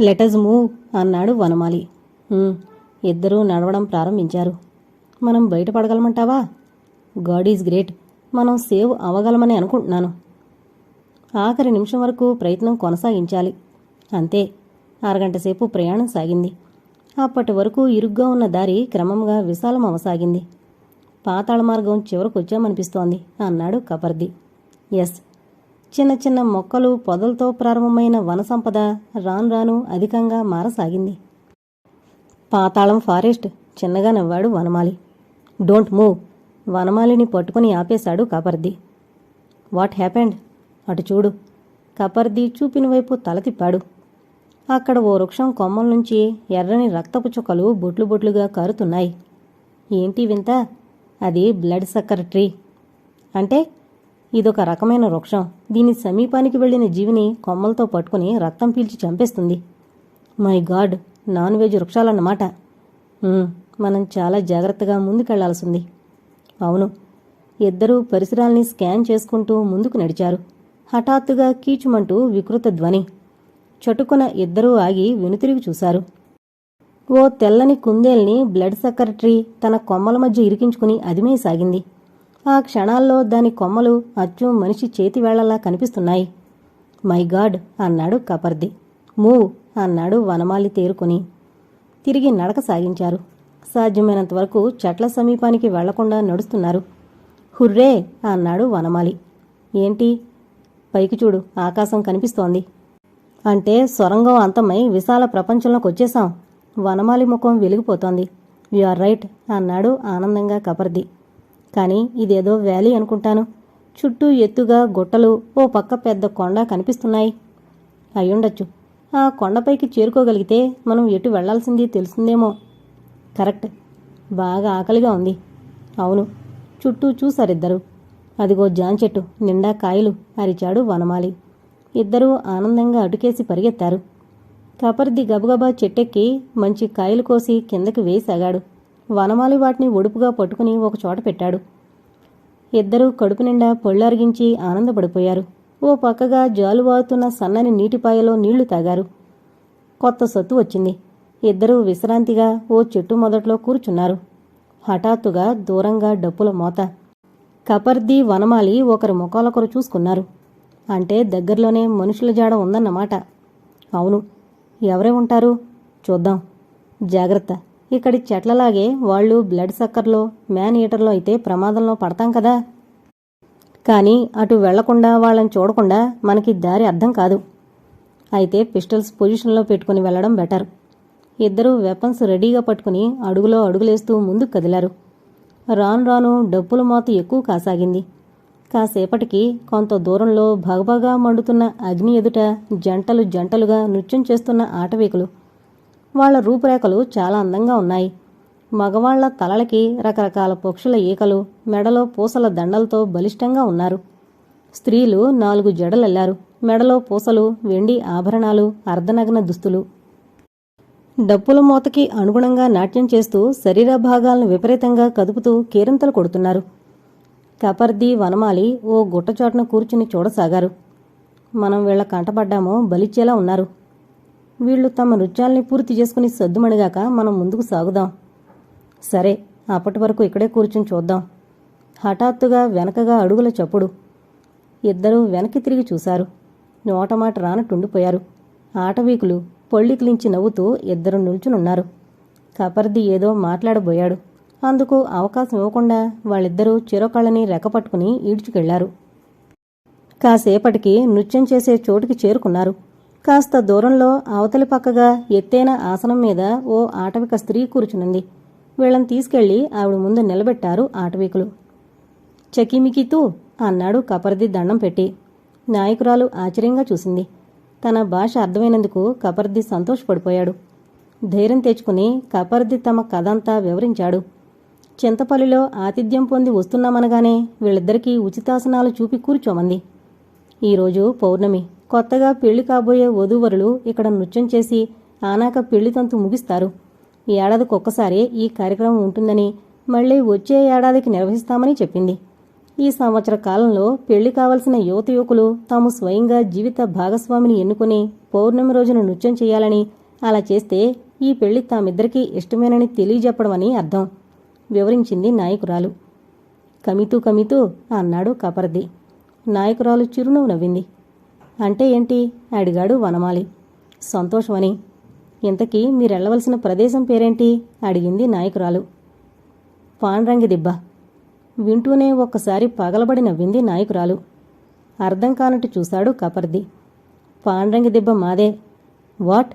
Letters move అన్నాడు వనమాలి. ఇద్దరూ నడవడం ప్రారంభించారు. మనం బయటపడగలమంటావా? గాడ్ ఈజ్ గ్రేట్ మనం సేవ్ అవ్వగలమని అనుకుంటున్నాను. ఆఖరి నిమిషం వరకు ప్రయత్నం కొనసాగించాలి. అంతే అరగంట సేపు ప్రయాణం సాగింది. అప్పటి వరకు ఇరుగ్గా ఉన్న దారి క్రమంగా విశాలం అవసాగింది. పాతాళ మార్గం చివరకొచ్చామనిపిస్తోంది అన్నాడు కపర్ది. ఎస్ చిన్న చిన్న మొక్కలు పొదలతో ప్రారంభమైన వన సంపద రాను రాను అధికంగా మారసాగింది. పాతాళం ఫారెస్ట్ చిన్నగా నవ్వాడు వనమాలి. Don't move. వనమాలిని పట్టుకుని ఆపేశాడు కపర్ది. What happened? అటు చూడు. కపర్ది చూపిన వైపు తల తిప్పాడు. అక్కడ ఓ వృక్షం కొమ్మల నుంచి ఎర్రని రక్తపు చుక్కలు బొట్లు బొట్లుగా కారుతున్నాయి. ఏంటి వింత? అది బ్లడ్ సక్కర్ ట్రీ. అంటే ఇదొక రకమైన వృక్షం. దీని సమీపానికి వెళ్ళిన జీవిని కొమ్మలతో పట్టుకుని రక్తం పీల్చి చంపేస్తుంది. మై గాడ్ నాన్ వెజ్ వృక్షాలన్నమాట. మనం చాలా జాగ్రత్తగా ముందుకెళ్ళాల్సింది. అవును ఇద్దరూ పరిసరాల్ని స్కాన్ చేసుకుంటూ ముందుకు నడిచారు. హఠాత్తుగా కీచుమంటూ వికృత ధ్వని. చటుకున ఇద్దరూ ఆగి వెనుతిరిగి చూశారు. ఓ తెల్లని కుందేల్ని బ్లడ్ సెక్రటరీ తన కొమ్మల మధ్య ఇరికించుకుని అదిమేసాగింది. ఆ క్షణాల్లో దాని కొమ్మలు అచ్చు మనిషి చేతివేళ్ళలా కనిపిస్తున్నాయి. మై గాడ్ అన్నాడు కపర్ది. మూవ్ అన్నాడు వనమాలి తేరుకుని. తిరిగి నడక సాగించారు. సాధ్యమైనంత వరకు చెట్ల సమీపానికి వెళ్ళకుండా నడుస్తున్నారు. హుర్రే అన్నాడు వనమాలి. ఏంటి? పైకి చూడు ఆకాశం కనిపిస్తోంది. అంటే సొరంగం అంతమై విశాల ప్రపంచంలోకి వచ్చేశాం. వనమాలి ముఖం వెలిగిపోతోంది. యు ఆర్ రైట్ అన్నాడు ఆనందంగా కపర్ది. కానీ ఇదేదో వ్యాలీ అనుకుంటాను. చుట్టూ ఎత్తుగా గుట్టలు ఓ పక్క పెద్ద కొండ కనిపిస్తున్నాయి. అయ్యుండొచ్చు. ఆ కొండపైకి చేరుకోగలిగితే మనం ఎటు వెళ్ళాల్సింది తెలుస్తుందేమో. కరెక్ట్. బాగా ఆకలిగా ఉంది. అవును. చుట్టూ చూసారిద్దరు అదిగో జాన్ చెట్టు నిండా కాయలు అరిచాడు వనమాలి. ఇద్దరూ ఆనందంగా అటుకేసి పరిగెత్తారు. కపర్ది గబగబా చెట్టెక్కి మంచి కాయలు కోసి కిందకి వేసాగాడు వనమాలి వాటిని ఒడుపుగా పట్టుకుని ఒక చోట పెట్టాడు. ఇద్దరూ కడుపు నిండా పళ్ళు అరిగించి ఆనందపడిపోయారు. ఓ పక్కగా జాలువారుతున్న సన్నని నీటిపాయలో నీళ్ళు తాగారు. కొత్త సత్తు వచ్చింది. ఇద్దరూ విశ్రాంతిగా ఓ చెట్టు మొదట్లో కూర్చున్నారు. హఠాత్తుగా దూరంగా డప్పుల మోత. కపర్ది వనమాలి ఒకరి ముఖాలొకరు చూసుకున్నారు. అంటే దగ్గరలోనే మనుషుల జాడ ఉందన్నమాట. అవును. ఎవరే ఉంటారు? చూద్దాం. జాగ్రత్త. ఇక్కడి చెట్లలాగే వాళ్ళు బ్లడ్ సక్కర్లో మ్యాన్ ఈటర్లో అయితే ప్రమాదంలో పడతాం కదా. కానీ అటు వెళ్ళకుండా వాళ్ళని చూడకుండా మనకి దారి అర్థం కాదు. అయితే పిస్టల్స్ పొజిషన్లో పెట్టుకుని వెళ్ళడం బెటర్. ఇద్దరూ వెపన్స్ రెడీగా పట్టుకుని అడుగులో అడుగులేస్తూ ముందుకు కదిలారు. రాను రాను డప్పుల మోత ఎక్కువ కాసాగింది. కాసేపటికి కొంత దూరంలో భగభగా మండుతున్న అగ్ని ఎదుట జంటలు జంటలుగా నృత్యం చేస్తున్న ఆటవీకులు వాళ్ళ రూపురేఖలు చాలా అందంగా ఉన్నాయి. మగవాళ్ళ తలలకి రకరకాల పక్షుల ఈకలు మెడలో పూసల దండలతో బలిష్టంగా ఉన్నారు. స్త్రీలు నాలుగు జడలెల్లారు. మెడలో పూసలు వెండి ఆభరణాలు అర్ధనగ్న దుస్తులు. డప్పుల మూతకి అనుగుణంగా నాట్యం చేస్తూ శరీర భాగాలను విపరీతంగా కదుపుతూ కేరింతలు కొడుతున్నారు. కపర్ది వనమాలి ఓ గుట్టచోటన కూర్చుని చూడసాగారు. మనం వీళ్ళ కంటపడ్డామో బలిచ్చేలా ఉన్నారు. వీళ్ళు తమ నృత్యాల్ని పూర్తి చేసుకుని సద్దుమణిగాక మనం ముందుకు సాగుదాం. సరే అప్పటి వరకు ఇక్కడే కూర్చుని చూద్దాం. హఠాత్తుగా వెనకగా అడుగుల చప్పుడు. ఇద్దరూ వెనక్కి తిరిగి చూశారు. నోటమాట రానట్టుండిపోయారు ఆటవీకులు పొళ్ళికిలించి నవ్వుతూ ఇద్దరు నిల్చునున్నారు. కపర్ది ఏదో మాట్లాడబోయాడు. అందుకు అవకాశం ఇవ్వకుండా వాళ్ళిద్దరూ చిరకాళ్ళని రెక్కపట్టుకుని ఈడ్చుకెళ్ళారు. కాసేపటికి నృత్యం చేసే చోటుకి చేరుకున్నారు. కాస్త దూరంలో అవతలి పక్కగా ఎత్తైన ఆసనం మీద ఓ ఆటవిక స్త్రీ కూర్చునుంది. వీళ్ళని తీసుకెళ్ళి ఆవిడ ముందు నిలబెట్టారు ఆటవికులు. చకిమికితూ అన్నాడు కపర్ది దండం పెట్టి. నాయకురాలు ఆశ్చర్యంగా చూసింది. తన భాష అర్థమైనందుకు కపర్ది సంతోషపడిపోయాడు. ధైర్యం తెచ్చుకుని కపర్ది తమ కథంతా వివరించాడు. చింతపల్లిలో ఆతిథ్యం పొంది వస్తున్నామనగానే వీళ్ళిద్దరికీ ఉచితాసనాలు చూపి కూర్చోమంది. ఈరోజు పౌర్ణమి. కొత్తగా పెళ్ళి కాబోయే వధూవరులు ఇక్కడ నృత్యం చేసి ఆనాక పెళ్ళి తంతు ముగిస్తారు. ఈ ఏడాదికి ఒక్కసారి ఈ కార్యక్రమం ఉంటుందని మళ్ళీ వచ్చే ఏడాదికి నిర్వహిస్తామని చెప్పింది. ఈ సంవత్సర కాలంలో పెళ్ళి కావలసిన యువత యువకులు తాము స్వయంగా జీవిత భాగస్వామిని ఎన్నుకుని పౌర్ణమి రోజున నృత్యం చేయాలని అలా చేస్తే ఈ పెళ్ళి తామిద్దరికీ ఇష్టమేనని తెలియజెప్పడం అని అర్థం. వివరించింది నాయకురాలు. కమితూ కమితూ అన్నాడు కపర్ది. నాయకురాలు చిరునవ్వు నవ్వింది. అంటే ఏంటి? అడిగాడు వనమాలి. సంతోషమని. ఇంతకీ మీరెళ్ళవలసిన ప్రదేశం పేరేంటి? అడిగింది నాయకురాలు. పాండ్రంగి దిబ్బ వింటూనే ఒక్కసారి పగలబడి నవ్వింది నాయకురాలు. అర్థం కానట్టు చూశాడు కపర్ది. పాండ్రంగి దిబ్బ మాదే. వాట్?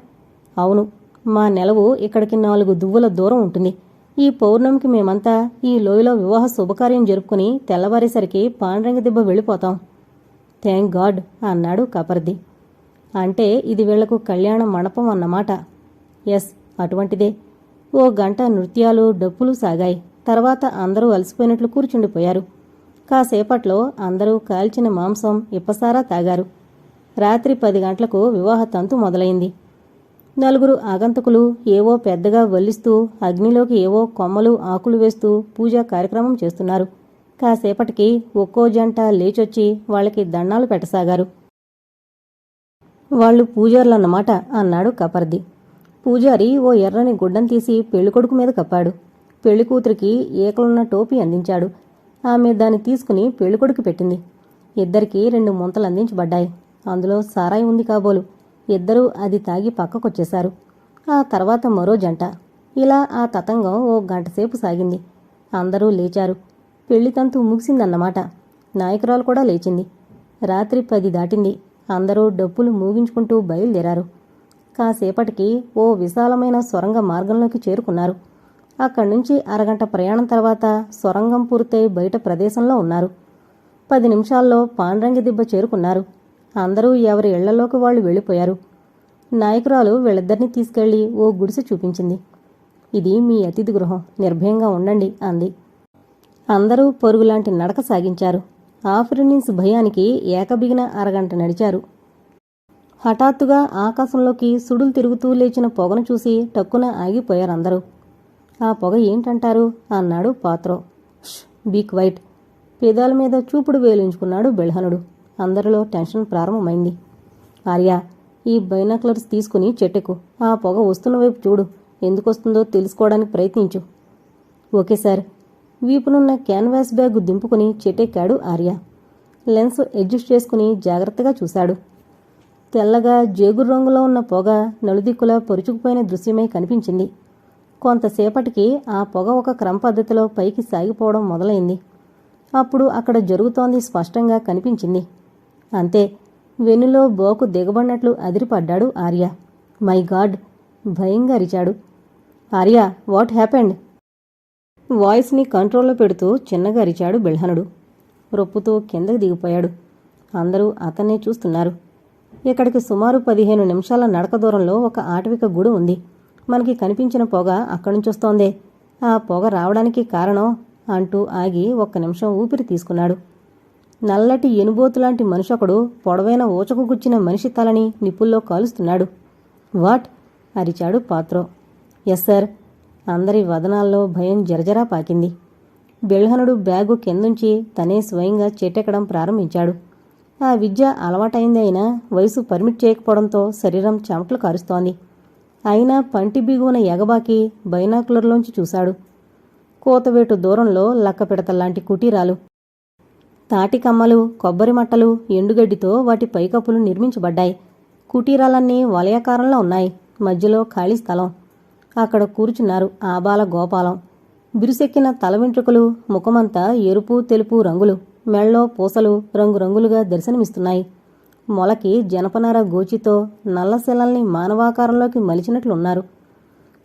అవును. మా నెలవు ఇక్కడికి నాలుగు దువ్వుల దూరం ఉంటుంది. ఈ పౌర్ణమికి మేమంతా ఈ లోయలో వివాహ శుభకార్యం జరుపుకుని తెల్లవారేసరికి పాండ్రంగి దిబ్బ వెళ్ళిపోతాం. థ్యాంక్ గాడ్ అన్నాడు కపర్ది. అంటే ఇది వీళ్ళకు కళ్యాణ మండపం అన్నమాట. ఎస్ అటువంటిదే. ఓ గంట నృత్యాలు డప్పులు సాగాయి. తర్వాత అందరూ అలసిపోయినట్లు కూర్చుండిపోయారు. కాసేపట్లో అందరూ కాల్చిన మాంసం ఇప్పసారా తాగారు. రాత్రి పది గంటలకు వివాహ తంతు మొదలైంది. నలుగురు ఆగంతకులు ఏవో పెద్దగా వల్లిస్తూ అగ్నిలోకి ఏవో కొమ్మలు ఆకులు వేస్తూ పూజా కార్యక్రమం చేస్తున్నారు. కాసేపటికి ఒక్కో జంట లేచొచ్చి వాళ్ళకి దండాలు పెట్టసాగారు. వాళ్ళు పూజారులన్నమాట అన్నాడు కపర్ది. పూజారి ఓ ఎర్రని గుడ్డం తీసి పెళ్ళికొడుకు మీద కప్పాడు. పెళ్ళికూతురికి ఏకలున్న టోపీ అందించాడు. ఆమె దాన్ని తీసుకుని పెళ్ళికొడుకు పెట్టింది. ఇద్దరికి రెండు ముంతలు అందించబడ్డాయి. అందులో సారాయి ఉంది కాబోలు. ఇద్దరూ అది తాగి పక్కకొచ్చేశారు. ఆ తర్వాత మరో జంట. ఇలా ఆ తతంగం ఓ గంటసేపు సాగింది. అందరూ లేచారు. పెళ్ళితంతు ముగిసిందన్నమాట. నాయకురాలు కూడా లేచింది. రాత్రి పది దాటింది. అందరూ డప్పులు మూగించుకుంటూ బయలుదేరారు. కాసేపటికి ఓ విశాలమైన సొరంగ మార్గంలోకి చేరుకున్నారు. అక్కడి నుంచి అరగంట ప్రయాణం తర్వాత సొరంగం పూర్తయి బయట ప్రదేశంలో ఉన్నారు. పది నిమిషాల్లో పాండ్రంగి దిబ్బ చేరుకున్నారు. అందరూ ఎవరి ఇళ్ళలోకి వాళ్ళు వెళ్ళిపోయారు. నాయకురాలు వీళ్ళిద్దరినీ తీసుకెళ్ళి ఓ గుడిసె చూపించింది. ఇది మీ అతిథి గృహం. నిర్భయంగా ఉండండి అంది. అందరూ పొరుగులాంటి నడక సాగించారు. ఆఫ్రినిన్స్ భయానికి ఏకబిగిన అరగంట నడిచారు. హఠాత్తుగా ఆకాశంలోకి సుడులు తిరుగుతూ లేచిన పొగను చూసి టక్కున ఆగిపోయారందరూ ఆ పొగ ఏంటంటారు? అన్నాడు పాత్రో. బీక్ వైట్ పేదాల మీద చూపుడు వేలించుకున్నాడు బెల్హనుడు. అందరిలో టెన్షన్ ప్రారంభమైంది. ఆర్య ఈ బైనాక్లర్స్ తీసుకుని చెట్టుకు. ఆ పొగ వస్తున్న వైపు చూడు. ఎందుకొస్తుందో తెలుసుకోవడానికి ప్రయత్నించు. ఓకే సార్ వీపునున్న క్యాన్వాస్ బ్యాగ్ దింపుకుని చెట్టెక్కాడు ఆర్య. లెన్స్ అడ్జస్ట్ చేసుకుని జాగ్రత్తగా చూశాడు. తెల్లగా జేగురు రంగులో ఉన్న పొగ నలుదిక్కులా పొరుచుకుపోయిన దృశ్యమై కనిపించింది. కొంతసేపటికి ఆ పొగ ఒక క్రమ పద్ధతిలో పైకి సాగిపోవడం మొదలైంది. అప్పుడు అక్కడ జరుగుతోంది స్పష్టంగా కనిపించింది. అంతే వెన్నులో బోకు దిగబడినట్లు అదిరిపడ్డాడు ఆర్య. మై గాడ్ భయంగా అరిచాడు. Arya what happened? వాయిస్ని కంట్రోల్లో పెడుతూ చిన్నగా అరిచాడు బెల్హనుడు. రొప్పుతో కిందకి దిగిపోయాడు. అందరూ అతన్నే చూస్తున్నారు. ఇక్కడికి సుమారు పదిహేను నిమిషాల నడక దూరంలో ఒక ఆటవిక గుడి ఉంది. మనకి కనిపించిన పొగ అక్కడి నుంచి వస్తోందే ఆ పొగ రావడానికి కారణం అంటూ ఆగి ఒక్క నిమిషం ఊపిరి తీసుకున్నాడు. నల్లటి ఎనుబోతులాంటి మనిషొకడు పొడవైన ఊచకు గుచ్చిన మనిషి తలని నిప్పుల్లో కాలుస్తున్నాడు. వాట్? అరిచాడు పాత్రో. Yes sir. అందరి వదనాల్లో భయం జరజరా పాకింది. బెల్హనుడు బ్యాగు కిందుంచి తనే స్వయంగా చెట్టెక్కడం ప్రారంభించాడు. ఆ విద్య అలవాటైంది అయినా వయసు పర్మిట్ చేయకపోవడంతో శరీరం చెమటలు కారుస్తోంది. అయినా పంటి బిగువన ఎగబాకి బైనాకులర్లోంచి చూశాడు. కోతవేటు దూరంలో లక్కపిడతల్లాంటి కుటీరాలు. తాటికమ్మలు కొబ్బరి మట్టలు ఎండుగడ్డితో వాటి పైకప్పులు నిర్మించబడ్డాయి. కుటీరాలన్నీ వలయాకారంలో ఉన్నాయి. మధ్యలో ఖాళీ స్థలం. అక్కడ కూర్చున్నారు ఆబాల గోపాలం. బిరుసెక్కిన తల వెంట్రుకలు ముఖమంతా ఎరుపు తెలుపు రంగులు మెళ్ళో పూసలు రంగురంగులుగా దర్శనమిస్తున్నాయి. మొలకి జనపనార గోచితో నల్లశిలల్ని మానవాకారంలోకి మలిచినట్లున్నారు.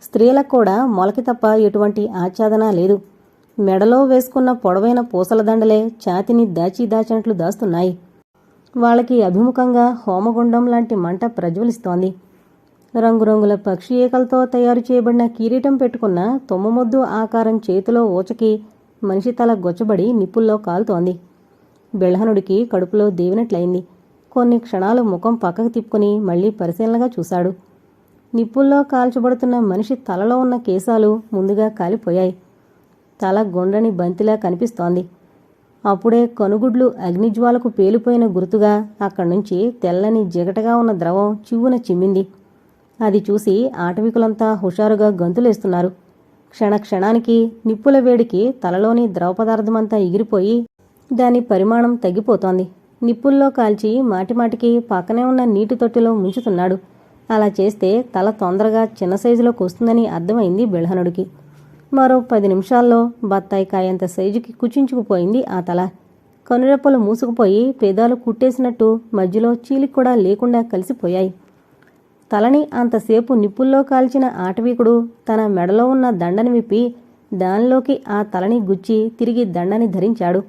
స్త్రీలకు కూడా మొలకి తప్ప ఎటువంటి ఆచ్ఛాదన లేదు. మెడలో వేసుకున్న పొడవైన పూసల దండలే ఛాతిని దాచి దాచినట్లు దాస్తున్నాయి. వాళ్ళకి అభిముఖంగా హోమగుండం లాంటి మంట ప్రజ్వలిస్తోంది. రంగురంగుల పక్షి ఏకలతో తయారు చేయబడిన కిరీటం పెట్టుకున్న తొమ్మమొద్దు ఆకారం చేతిలో ఊచకి మనిషి తల గొచ్చబడి నిప్పుల్లో కాలుతోంది. బెళహనుడికి కడుపులో దేవినట్లయింది. కొన్ని క్షణాలు ముఖం పక్కకు తిప్పుకుని మళ్ళీ పరిశీలనగా చూశాడు. నిప్పుల్లో కాల్చబడుతున్న మనిషి తలలో ఉన్న కేశాలు ముందుగా కాలిపోయాయి. తల గుండ్రని బంతిలా కనిపిస్తోంది. అప్పుడే కనుగుడ్లు అగ్నిజ్వాలకు పేలిపోయిన గుర్తుగా అక్కడి నుంచి తెల్లని జిగటగా ఉన్న ద్రవం చివ్వున చిమ్మింది. అది చూసి ఆటవికులంతా హుషారుగా గంతులేస్తున్నారు. క్షణక్షణానికి నిప్పుల వేడికి తలలోని ద్రవ పదార్థమంతా ఎగిరిపోయి దాని పరిమాణం తగ్గిపోతోంది. నిప్పుల్లో కాల్చి మాటిమాటికి పక్కనే ఉన్న నీటి తొట్టిలో ముంచుతున్నాడు. అలా చేస్తే తల తొందరగా చిన్న సైజులోకి వస్తుందని అర్థమైంది బిల్హనుడికి. మరో పది నిమిషాల్లో బత్తాయి కాయంత సైజుకి కుచించుకుపోయింది ఆ తల. కనురెప్పలు మూసుకుపోయి పేదాలు కుట్టేసినట్టు మధ్యలో చీలికి కూడా లేకుండా కలిసిపోయాయి. తలని అంతసేపు నిప్పుల్లో కాల్చిన ఆటవీకుడు తన మెడలో ఉన్న దండని విప్పి దానిలోకి ఆ తలని గుచ్చి తిరిగి దండని ధరించాడు.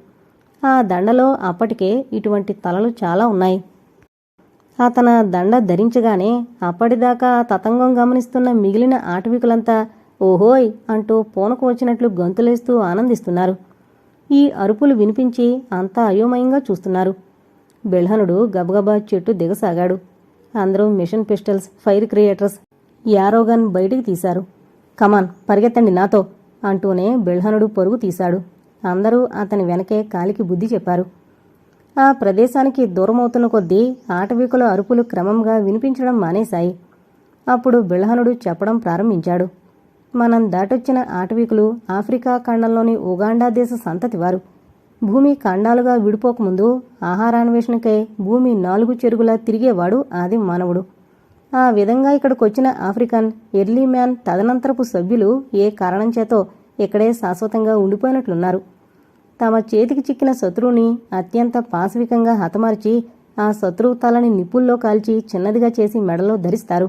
ఆ దండలో అప్పటికే ఇటువంటి తలలు చాలా ఉన్నాయి. అతన దండ ధరించగానే అప్పటిదాకా తతంగం గమనిస్తున్న మిగిలిన ఆటవికులంతా ఓహోయ్ అంటూ పూనకు వచ్చినట్లు గొంతులేస్తూ ఆనందిస్తున్నారు. ఈ అరుపులు వినిపించి అంతా అయోమయంగా చూస్తున్నారు. బెల్హనుడు గబగబా చెట్టు దిగసాగాడు. అందరూ mission pistols fire creators arrow gun బయటికి తీశారు. కమాన్ పరిగెత్తండి నాతో అంటూనే బిల్హనుడు పరుగు తీశాడు. అందరూ అతని వెనకే కాలికి బుద్ధి చెప్పారు. ఆ ప్రదేశానికి దూరమవుతున్న కొద్దీ ఆటవికుల అరుపులు క్రమంగా వినిపించడం మానేశాయి. అప్పుడు బిల్హనుడు చెప్పడం ప్రారంభించాడు. మనం దాటొచ్చిన ఆటవికులు ఆఫ్రికా ఖండంలోని ఉగాండా దేశ సంతతివారు భూమి ఖండాలుగా విడిపోకముందు ఆహారాన్వేషణకై భూమి నాలుగు చెరుగులా తిరిగేవాడు ఆది మానవుడు. ఆ విధంగా ఇక్కడికొచ్చిన ఆఫ్రికన్ ఎర్లీ మ్యాన్ తదనంతరపు సభ్యులు ఏ కారణం చేతో ఇక్కడే శాశ్వతంగా ఉండిపోయినట్లున్నారు? తమ చేతికి చిక్కిన శత్రువుని అత్యంత పాశవికంగా హతమార్చి ఆ శత్రువు తలని నిప్పుల్లో కాల్చి చిన్నదిగా చేసి మెడలో ధరిస్తారు.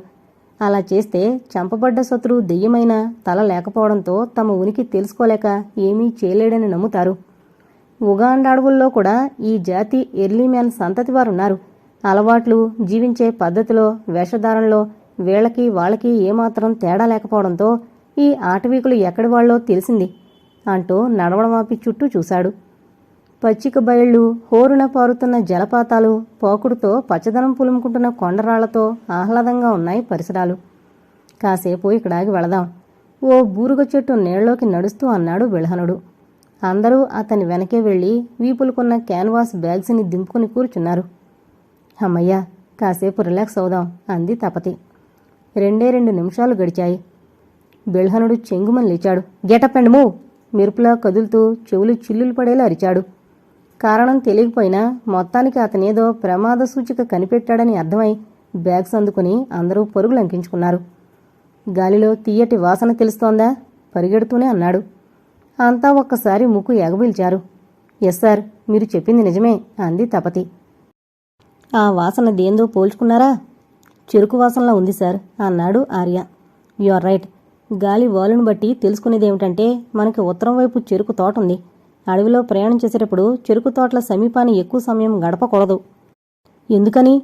అలా చేస్తే చంపబడ్డ శత్రువు దెయ్యమైన తల లేకపోవడంతో తమ ఉనికి తెలుసుకోలేక ఏమీ చేయలేడని నమ్ముతారు. ఉగాండ అడవుల్లో కూడా ఈ జాతి ఎర్లీ మ్యాన్ సంతతి వారున్నారు. అలవాట్లు జీవించే పద్ధతిలో వేషధారణలో వీళ్ళకి వాళ్ళకి ఏమాత్రం తేడా లేకపోవడంతో ఈ ఆటవీకులు ఎక్కడి వాళ్ళో తెలిసింది అంటూ నడవడమాపి చుట్టూ చూశాడు. పచ్చిక బయళ్ళు హోరున పారుతున్న జలపాతాలు పోకుడుతో పచ్చదనం పులుముకుంటున్న కొండరాళ్ళతో ఆహ్లాదంగా ఉన్నాయి పరిసరాలు. కాసేపు ఇక్కడాగి వెళదాం. ఓ బూరుగ చెట్టు నీళ్ళలోకి నడుస్తూ అన్నాడు బిల్హనుడు అందరూ అతని వెనకే వెళ్ళి వీపులకున్న క్యాన్వాస్ బ్యాగ్స్ని దింపుకుని కూర్చున్నారు. అమ్మయ్యా కాసేపు రిలాక్స్ అవుదాం అంది తపతి. రెండే రెండు నిమిషాలు గడిచాయి. బిల్హనుడు చెంగుమని లేచాడు. Get up and move! మెరుపులా కదులుతూ చెవులు చిల్లులు పడేలా అరిచాడు. కారణం తెలియకపోయినా మొత్తానికి అతనేదో ప్రమాద సూచిక కనిపెట్టాడని అర్థమై బ్యాగ్స్ అందుకుని అందరూ పరుగులు అంకించుకున్నారు గాలిలో తీయటి వాసన తెలుస్తోందా? పరిగెడుతూనే అన్నాడు. అంతా ఒక్కసారి ముక్కు ఎగబీల్చారు ఎస్ సార్ మీరు చెప్పింది నిజమే అంది తపతి. ఆ వాసన దేందో పోల్చుకున్నారా? చెరుకు వాసనలా ఉంది సార్ అన్నాడు ఆర్య. You are right. గాలి వాలును బట్టి తెలుసుకునేదేమిటంటే మనకి ఉత్తరం వైపు చెరుకు తోట ఉంది. అడవిలో ప్రయాణం చేసేటప్పుడు చెరుకు తోటల సమీపాన్ని ఎక్కువ సమయం గడపకూడదు. ఎందుకని?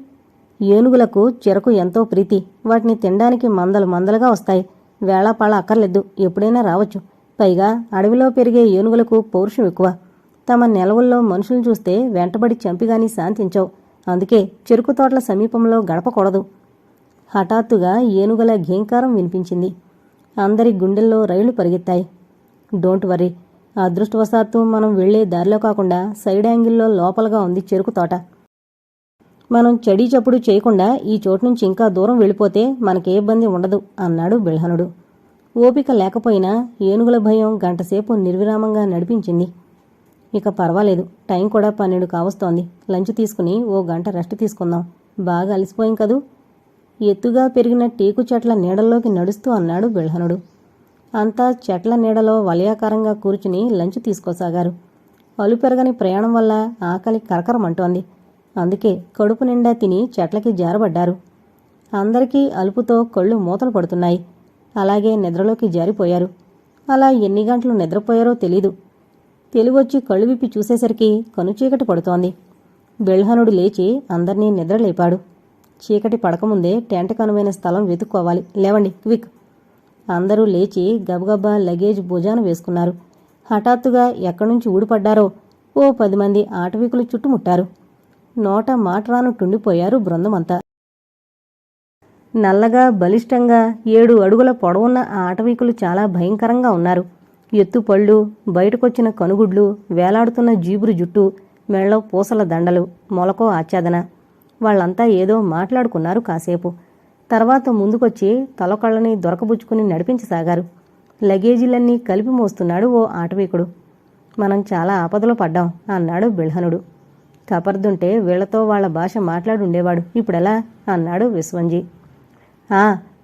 ఏనుగులకు చెరకు ఎంతో ప్రీతి. వాటిని తినడానికి మందలు మందలుగా వస్తాయి. వేళాపాళ అక్కర్లేదు. ఎప్పుడైనా రావచ్చు. పైగా అడవిలో పెరిగే ఏనుగులకు పౌరుషం ఎక్కువ. తమ నెలవుల్లో మనుషులను చూస్తే వెంటబడి చంపిగాని శాంతించవు. అందుకే చెరుకు తోటల సమీపంలో గడపకూడదు. హఠాత్తుగా ఏనుగుల ఘీంకారం వినిపించింది. అందరి గుండెల్లో రైళ్ళు పరిగెత్తాయి. డోంట్ వర్రీ అదృష్టవశాత్తు మనం వెళ్ళే దారిలో కాకుండా సైడ్ యాంగిల్లో లోపలగా ఉంది చెరుకు తోట. మనం చెడి చప్పుడు చేయకుండా ఈ చోటు నుంచి ఇంకా దూరం వెళ్ళిపోతే మనకే ఇబ్బంది ఉండదు అన్నాడు బిల్హనుడు ఓపిక లేకపోయినా ఏనుగుల భయం గంటసేపు నిర్విరామంగా నడిపించింది. ఇక పర్వాలేదు టైం కూడా పన్నెండు కావస్తోంది లంచ్ తీసుకుని ఓ గంట రెస్ట్ తీసుకుందాం. బాగా అలసిపోయాం కదూ? ఎత్తుగా పెరిగిన టేకు చెట్ల నీడల్లోకి నడుస్తూ అన్నాడు బిల్హనుడు అంతా చెట్ల నీడలో వలయాకారంగా కూర్చుని లంచ్ తీసుకోసాగారు. అలుపెరగని ప్రయాణం వల్ల ఆకలి కరకరమంటోంది. అందుకే కడుపు నిండా తిని చెట్లకి జారబడ్డారు. అందరికీ అలుపుతో కళ్ళు మూతలు పడుతున్నాయి. అలాగే నిద్రలోకి జారిపోయారు. అలా ఎన్ని గంటలు నిద్రపోయారో తెలీదు. తెలివొచ్చి కళ్ళు విప్పి చూసేసరికి కనుచీకటి పడుతోంది. బెల్హనుడు లేచి అందర్నీ నిద్రలేపాడు. చీకటి పడకముందే టెంట్ కనువైన స్థలం వెతుక్కోవాలి. లేవండి క్విక్. అందరూ లేచి గబగబా లగేజ్ భుజాన వేసుకున్నారు. హఠాత్తుగా ఎక్కడి నుంచి ఊడిపడ్డారో ఓ పది మంది ఆటవికులు చుట్టుముట్టారు. నోట మాట రాను టుండిపోయారు బృందమంతా. నల్లగా బలిష్టంగా ఏడు అడుగుల పొడవున్న ఆ ఆటవికులు చాలా భయంకరంగా ఉన్నారు. ఎత్తు పళ్ళు బయటకొచ్చిన కనుగుడ్లు వేలాడుతున్న జీబురు జుట్టు మెళ్ళో పూసల దండలు మొలకో ఆచ్ఛాదన. వాళ్ళంతా ఏదో మాట్లాడుకున్నారు కాసేపు. తర్వాత ముందుకొచ్చి తలకళ్ళని దొరకబుచ్చుకుని నడిపించసాగారు. లగేజీలన్నీ కలిపి మోస్తున్నాడు ఓ ఆటవీకుడు. మనం చాలా ఆపదలో పడ్డాం అన్నాడు బిల్హనుడు కపర్దుంటే వీళ్ళతో వాళ్ళ భాష మాట్లాడుండేవాడు. ఇప్పుడెలా? అన్నాడు విశ్వంజీ.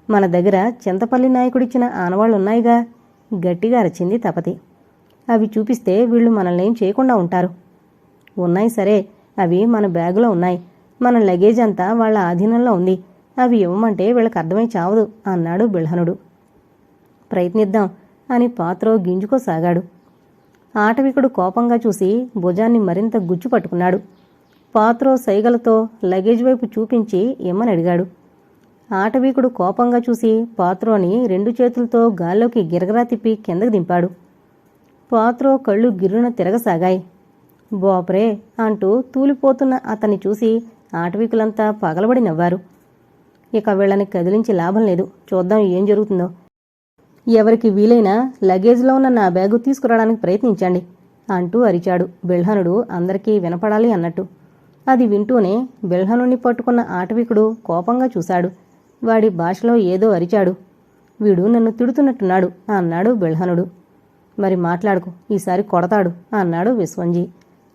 మన దగ్గర చింతపల్లి నాయకుడిచ్చిన ఆనవాళ్ళున్నాయిగా గట్టిగా అరచింది తపతి. అవి చూపిస్తే వీళ్ళు మనల్నేం చేయకుండా ఉంటారు. ఉన్నాయి సరే అవి మన బ్యాగులో ఉన్నాయి. మన లగేజ్ అంతా వాళ్ళ ఆధీనంలో ఉంది. అవి ఇవ్వమంటే వీళ్ళకి అర్థమై చావదు అన్నాడు బిల్హనుడు ప్రయత్నిద్దాం అని పాత్రో గింజుకోసాగాడు ఆటవికుడు కోపంగా చూసి భుజాన్ని మరింత గుచ్చు పట్టుకున్నాడు పాత్రో సైగలతో లగేజ్ వైపు చూపించి ఇమ్మని అడిగాడు. ఆటవీకుడు కోపంగా చూసి పాత్రోని రెండు చేతులతో గాల్లోకి గిరగరా తిప్పి కిందకు దింపాడు. పాత్రో కళ్ళు గిర్రున తిరగసాగాయి. బోపరే అంటూ తూలిపోతున్న అతన్ని చూసి ఆటవీకులంతా పగలబడి నవ్వారు. ఇక వీళ్ళని కదిలించి లాభం లేదు. చూద్దాం ఏం జరుగుతుందో. ఎవరికి వీలైనా లగేజ్లో ఉన్న నా బ్యాగు తీసుకురావడానికి ప్రయత్నించండి అంటూ అరిచాడు. బిల్హనుడు అందరికీ వినపడాలి అన్నట్టు. అది వింటూనే బిల్హనుని పట్టుకున్న ఆటవికుడు కోపంగా చూశాడు. వాడి భాషలో ఏదో అరిచాడు. వీడు నన్ను తిడుతున్నట్టున్నాడు అన్నాడు బిల్హనుడు. మరి మాట్లాడుకు ఈసారి కొడతాడు అన్నాడు విశ్వంజీ.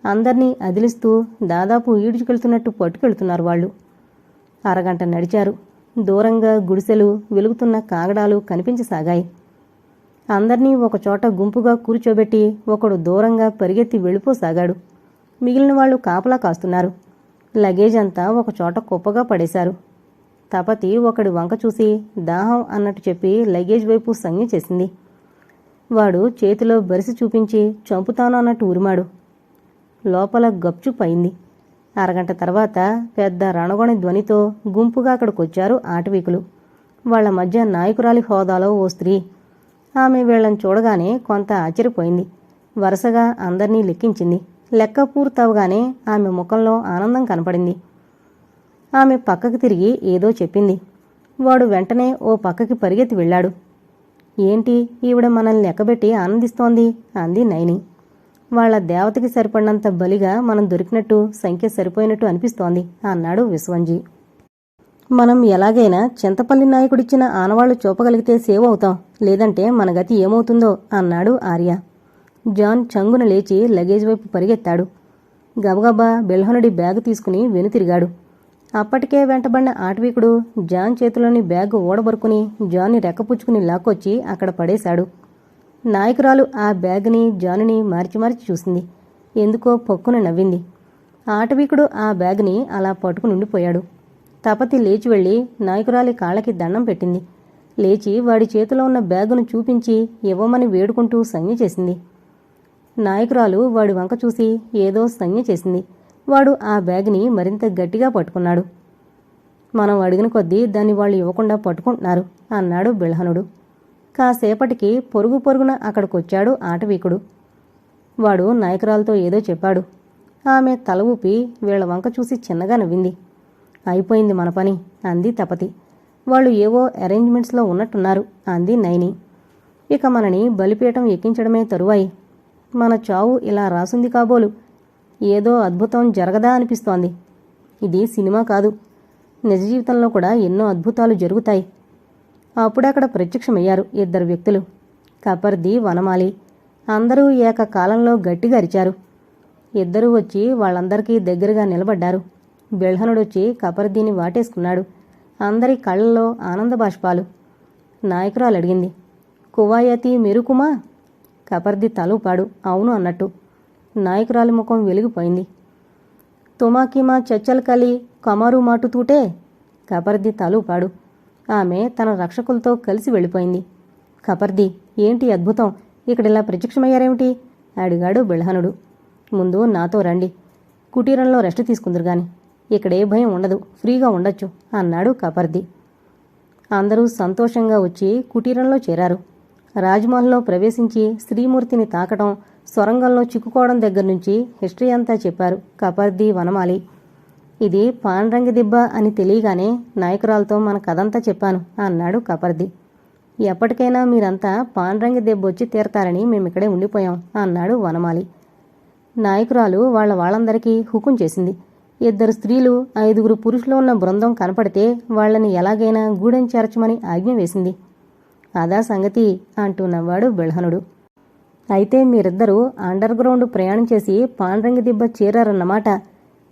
అందర్నీ అదిలిస్తూ దాదాపు ఈడ్చుకెళ్తున్నట్టు పట్టుకెళ్తున్నారు వాళ్ళు. అరగంట నడిచారు. దూరంగా గుడిసెలు వెలుగుతున్న కాగడాలు కనిపించసాగాయి. అందర్నీ ఒకచోట గుంపుగా కూర్చోబెట్టి ఒకడు దూరంగా పరిగెత్తి వెళ్ళిపోసాగాడు. మిగిలిన వాళ్ళు కాపలా కాస్తున్నారు. లగేజ్ అంతా ఒకచోట కుప్పగా పడేశారు. తపతి ఒకడి వంక చూసి దాహం అన్నట్టు చెప్పి లగేజ్ వైపు సంజ్ఞ చేసింది. వాడు చేతిలో బరిసి చూపించి చంపుతాను అన్నట్టు ఉరిమాడు. లోపల గప్చుపైంది అరగంట తర్వాత పెద్ద రణగొణి ధ్వనితో గుంపుగా అక్కడికొచ్చారు ఆటవీకులు. వాళ్ళ మధ్య నాయకురాలి హోదాలో ఓ స్త్రీ. ఆమె వీళ్ళని చూడగానే కొంత ఆశ్చర్యపోయింది. వరుసగా అందర్నీ లెక్కించింది. లెక్క పూర్తవగానే ఆమె ముఖంలో ఆనందం కనపడింది. ఆమె పక్కకు తిరిగి ఏదో చెప్పింది. వాడు వెంటనే ఓ పక్కకి పరిగెత్తి వెళ్ళాడు. ఏంటి? ఈవిడ మనల్ని లెక్కబెట్టి ఆనందిస్తోంది అంది నైని. వాళ్ళ దేవతకి సరిపడినంత బలిగా మనం దొరికినట్టు సంఖ్య సరిపోయినట్టు అనిపిస్తోంది అన్నాడు విశ్వంజీ. మనం ఎలాగైనా చింతపల్లి నాయకుడిచ్చిన ఆనవాళ్ళు చూపగలిగితే సేవ్ అవుతాం. లేదంటే మన గతి ఏమవుతుందో అన్నాడు ఆర్య. జాన్ చంగున లేచి లగేజ్ వైపు పరిగెత్తాడు. గబగబా బెల్హనుడి బ్యాగు తీసుకుని వెనుతిరిగాడు. అప్పటికే వెంటబడిన ఆటవీకుడు జాన్ చేతిలోని బ్యాగ్ ఓడబరుకుని జాన్ని రెక్కపుచ్చుకుని లాక్కొచ్చి అక్కడ పడేశాడు. నాయకురాలు ఆ బ్యాగ్ని జానుని మార్చి మార్చి చూసింది. ఎందుకో పొక్కున నవ్వింది. ఆటవీకుడు ఆ బ్యాగ్ని అలా పట్టుకుని ఉండిపోయాడు తపతి లేచి వెళ్ళి నాయకురాలి కాళ్ళకి దండం పెట్టింది. లేచి వాడి చేతిలో ఉన్న బ్యాగును చూపించి ఇవ్వమని వేడుకుంటూ సంజ్ఞ చేసింది. నాయకురాలు వాడి వంక చూసి ఏదో సంజ్ఞ చేసింది. వాడు ఆ బ్యాగ్ని మరింత గట్టిగా పట్టుకున్నాడు. మనం అడిగిన కొద్దీ దాన్ని వాళ్ళు ఇవ్వకుండా పట్టుకుంటున్నారు అన్నాడు బిల్హనుడు కాసేపటికి పొరుగు పొరుగున అక్కడికొచ్చాడు ఆటవీకుడు. వాడు నాయకురాలతో ఏదో చెప్పాడు. ఆమె తల ఊపి వీళ్ళ వంక చూసి చిన్నగా నవ్వింది. అయిపోయింది మన పని అంది తపతి. వాళ్ళు ఏవో అరేంజ్మెంట్స్లో ఉన్నట్టున్నారు అంది నైని. ఇక మనని బలిపీఠం ఎక్కించడమే తరువాయి. మన చావు ఇలా రాసుంది కాబోలు. ఏదో అద్భుతం జరగదా అనిపిస్తోంది. ఇది సినిమా కాదు. నిజ జీవితంలో కూడా ఎన్నో అద్భుతాలు జరుగుతాయి. అప్పుడక్కడ ప్రత్యక్షమయ్యారు ఇద్దరు వ్యక్తులు. కపర్ది వనమాలి అందరూ ఏకకాలంలో గట్టిగా అరిచారు. ఇద్దరూ వచ్చి వాళ్ళందరికీ దగ్గరగా నిలబడ్డారు. బెల్హనుడొచ్చి కపర్దీని వాటేసుకున్నాడు. అందరి కళ్ళల్లో ఆనంద బాష్పాలు. నాయకురాలు అడిగింది కువాయతి మెరుకుమా? కపర్ది తలూపాడు అవును అన్నట్టు. నాయకురాలి ముఖం వెలిగిపోయింది. తుమాకిమా చచ్చల్ కలి కమారు మాటుతూటే కపర్ది తలూపాడు. ఆమె తన రక్షకులతో కలిసి వెళ్ళిపోయింది. కపర్ది ఏంటి అద్భుతం? ఇక్కడ ఇలా ప్రత్యక్షమయ్యారేమిటి? అడిగాడు బిల్హనుడు ముందు నాతో రండి. కుటీరంలో రెస్ట్ తీసుకుందరు గాని. ఇక్కడే భయం ఉండదు. ఫ్రీగా ఉండొచ్చు అన్నాడు కపర్ది. అందరూ సంతోషంగా వచ్చి కుటీరంలో చేరారు. రాజ్మహల్లో ప్రవేశించి శ్రీమూర్తిని తాకటం సొరంగంలో చిక్కుకోవడం దగ్గర నుంచి హిస్టరీ అంతా చెప్పారు కపర్ది వనమాలి. ఇది పాండ్రంగి దిబ్బ అని తెలియగానే నాయకురాలతో మన కథంతా చెప్పాను అన్నాడు కపర్ది. ఎప్పటికైనా మీరంతా పాండ్రంగి దెబ్బొచ్చి తీరతారని మేమిక్కడే ఉండిపోయాం అన్నాడు వనమాలి. నాయకురాలు వాళ్ళ వాళ్ళందరికీ హుకుం చేసింది. ఇద్దరు స్త్రీలు ఐదుగురు పురుషులు ఉన్న బృందం కనపడితే వాళ్ళని ఎలాగైనా గూడెం చేర్చమని ఆజ్ఞ వేసింది. అదా సంగతి అంటూ నవ్వాడు బిల్హనుడు. అయితే మీరిద్దరూ అండర్ గ్రౌండ్ ప్రయాణం చేసి పాండ్రంగి దిబ్బ చేరారన్నమాట.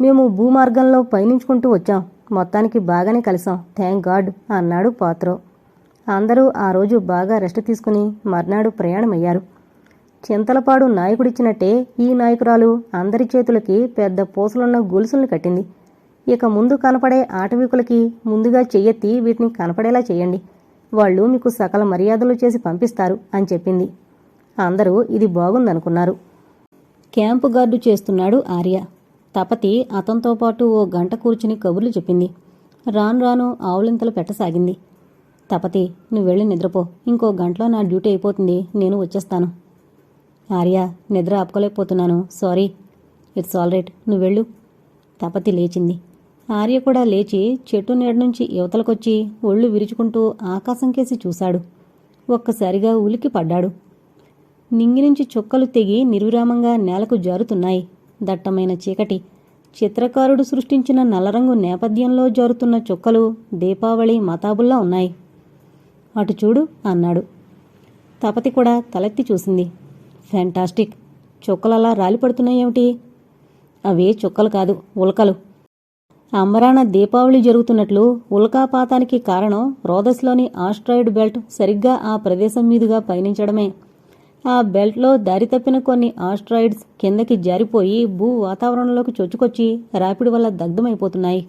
మేము భూమార్గంలో పయనించుకుంటూ వచ్చాం. మొత్తానికి బాగానే కలిసాం. థ్యాంక్ గాడ్ అన్నాడు పాత్రో. అందరూ ఆ రోజు బాగా రెస్ట్ తీసుకుని మర్నాడు ప్రయాణమయ్యారు. చింతలపాడు నాయకుడిచ్చినట్టే ఈ నాయకురాలు అందరి చేతులకి పెద్ద పూసలున్న గొలుసులను కట్టింది. ఇక ముందు కనపడే ఆటవికులకి ముందుగా చెయ్యెత్తి వీటిని కనపడేలా చేయండి. వాళ్ళు మీకు సకల మర్యాదలు చేసి పంపిస్తారు అని చెప్పింది. అందరూ ఇది బాగుందనుకున్నారు. క్యాంపు గార్డు చేస్తున్నాడు ఆర్య. తపతి అతనితో పాటు ఓ గంట కూర్చుని కబుర్లు చెప్పింది. రాను రాను ఆవులింతలు పెట్టసాగింది. తపతి నువ్వు వెళ్ళి నిద్రపో. ఇంకో గంటలో నా డ్యూటీ అయిపోతుంది. నేను వచ్చేస్తాను. ఆర్య నిద్ర ఆపుకోలేకపోతున్నాను. సారీ. It's all right. నువ్వు వెళ్ళు. తపతి లేచింది. ఆర్య కూడా లేచి చెట్టు నీడ నుంచి యువతలకొచ్చి ఒళ్ళు విరుచుకుంటూ ఆకాశం కేసి చూశాడు. ఒక్కసారిగా ఉలికి పడ్డాడు నింగి నుంచి చుక్కలు తెగి నిర్విరామంగా నేలకు జారుతున్నాయి. దట్టమైన చీకటి. చిత్రకారుడు సృష్టించిన నల్లరంగు నేపథ్యంలో జారుతున్న చుక్కలు దీపావళి మతాబుల్లా ఉన్నాయి. అటు చూడు అన్నాడు. తపతి కూడా తలెత్తి చూసింది. ఫ్యాంటాస్టిక్ చుక్కలలా రాలిపడుతున్నాయేమిటి? అవే చుక్కలు కాదు ఉల్కలు. అంబరాన దీపావళి జరుగుతున్నట్లు ఉల్కాపాతానికి కారణం రోదస్లోని ఆస్ట్రాయిడ్ బెల్ట్ సరిగ్గా ఆ ప్రదేశం మీదుగా పయనించడమే. ఆ బెల్ట్లో దారి తప్పిన కొన్ని ఆస్ట్రాయిడ్స్ కిందకి జారిపోయి భూ వాతావరణంలోకి చొచ్చుకొచ్చి రాపిడి వల్ల దగ్ధమైపోతున్నాయి.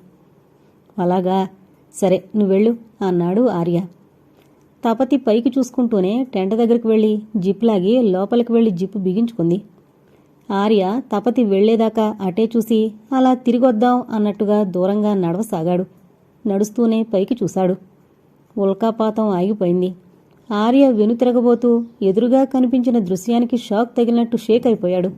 అలాగా? సరే నువ్వెళ్ళు అన్నాడు ఆర్య. తపతి పైకి చూసుకుంటూనే టెంట దగ్గరికి వెళ్ళి జిప్ లాగి లోపలికి వెళ్ళి జిప్పు బిగించుకుంది. ఆర్య తపతి వెళ్ళేదాకా అటే చూసి అలా తిరిగొద్దాం అన్నట్టుగా దూరంగా నడవసాగాడు. నడుస్తూనే పైకి చూశాడు. ఉల్కాపాతం ఆగిపోయింది. ఆర్య వెనుతిరగబోతూ ఎదురుగా కనిపించిన దృశ్యానికి షాక్ తగిలినట్టు షేక్ అయిపోయాడు.